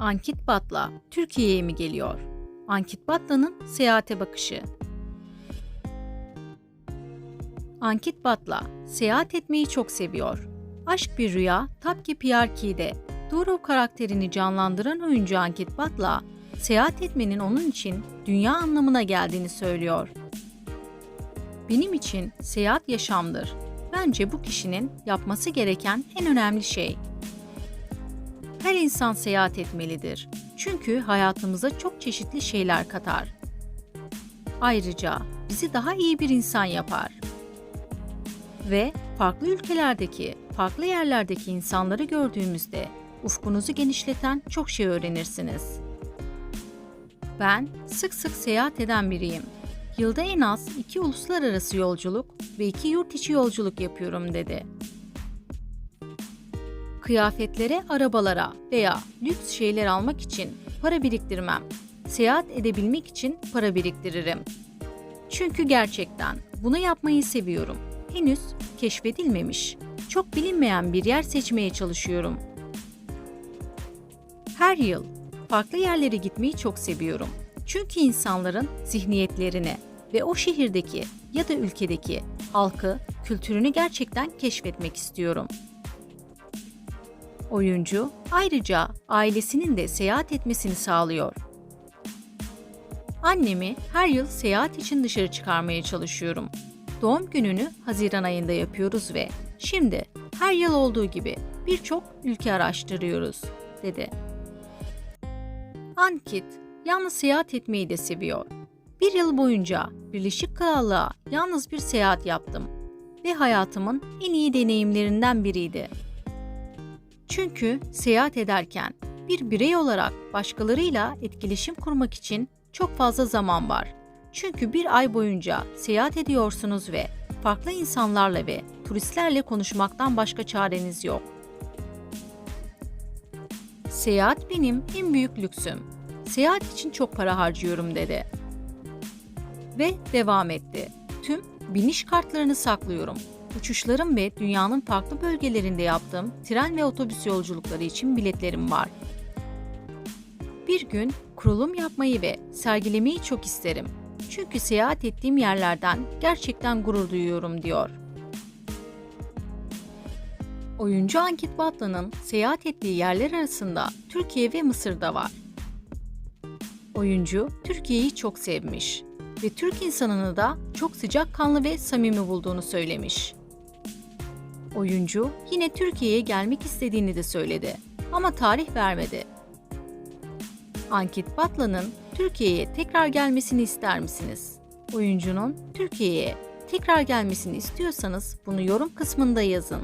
Ankit Batla Türkiye'ye mi geliyor? Ankit Batla'nın seyahate bakışı. Ankit Batla seyahat etmeyi çok seviyor. Aşk bir rüya Tapki Piyarki'de Duru karakterini canlandıran oyuncu Ankit Batla, seyahat etmenin onun için dünya anlamına geldiğini söylüyor. Benim için seyahat yaşamdır. Bence bu kişinin yapması gereken en önemli şey. Her insan seyahat etmelidir. Çünkü hayatımıza çok çeşitli şeyler katar. Ayrıca bizi daha iyi bir insan yapar. Ve farklı ülkelerdeki, farklı yerlerdeki insanları gördüğümüzde ufkunuzu genişleten çok şey öğrenirsiniz. Ben sık sık seyahat eden biriyim. Yılda en az iki uluslararası yolculuk ve iki yurt içi yolculuk yapıyorum dedi. Kıyafetlere, arabalara veya lüks şeyler almak için para biriktirmem. Seyahat edebilmek için para biriktiririm. Çünkü gerçekten bunu yapmayı seviyorum. Henüz keşfedilmemiş, çok bilinmeyen bir yer seçmeye çalışıyorum. Her yıl farklı yerlere gitmeyi çok seviyorum. Çünkü insanların zihniyetlerini ve o şehirdeki ya da ülkedeki halkı, kültürünü gerçekten keşfetmek istiyorum. Oyuncu ayrıca ailesinin de seyahat etmesini sağlıyor. Annemi her yıl seyahat için dışarı çıkarmaya çalışıyorum. Doğum gününü Haziran ayında yapıyoruz ve şimdi her yıl olduğu gibi birçok ülke araştırıyoruz, dedi. Ankit yalnız seyahat etmeyi de seviyor. Bir yıl boyunca Birleşik Krallığa yalnız bir seyahat yaptım ve hayatımın en iyi deneyimlerinden biriydi. Çünkü seyahat ederken bir birey olarak başkalarıyla etkileşim kurmak için çok fazla zaman var. Çünkü bir ay boyunca seyahat ediyorsunuz ve farklı insanlarla ve turistlerle konuşmaktan başka çareniz yok. Seyahat benim en büyük lüksüm. Seyahat için çok para harcıyorum dedi. Ve devam etti. Tüm biniş kartlarını saklıyorum. Uçuşlarım ve dünyanın farklı bölgelerinde yaptığım tren ve otobüs yolculukları için biletlerim var. Bir gün kurulum yapmayı ve sergilemeyi çok isterim. Çünkü seyahat ettiğim yerlerden gerçekten gurur duyuyorum diyor. Oyuncu Ankit Batlı'nın seyahat ettiği yerler arasında Türkiye ve Mısır'da var. Oyuncu Türkiye'yi çok sevmiş ve Türk insanını da çok sıcakkanlı ve samimi bulduğunu söylemiş. Oyuncu yine Türkiye'ye gelmek istediğini de söyledi ama tarih vermedi. Ankit Batlı'nın Türkiye'ye tekrar gelmesini ister misiniz? Oyuncunun Türkiye'ye tekrar gelmesini istiyorsanız bunu yorum kısmında yazın.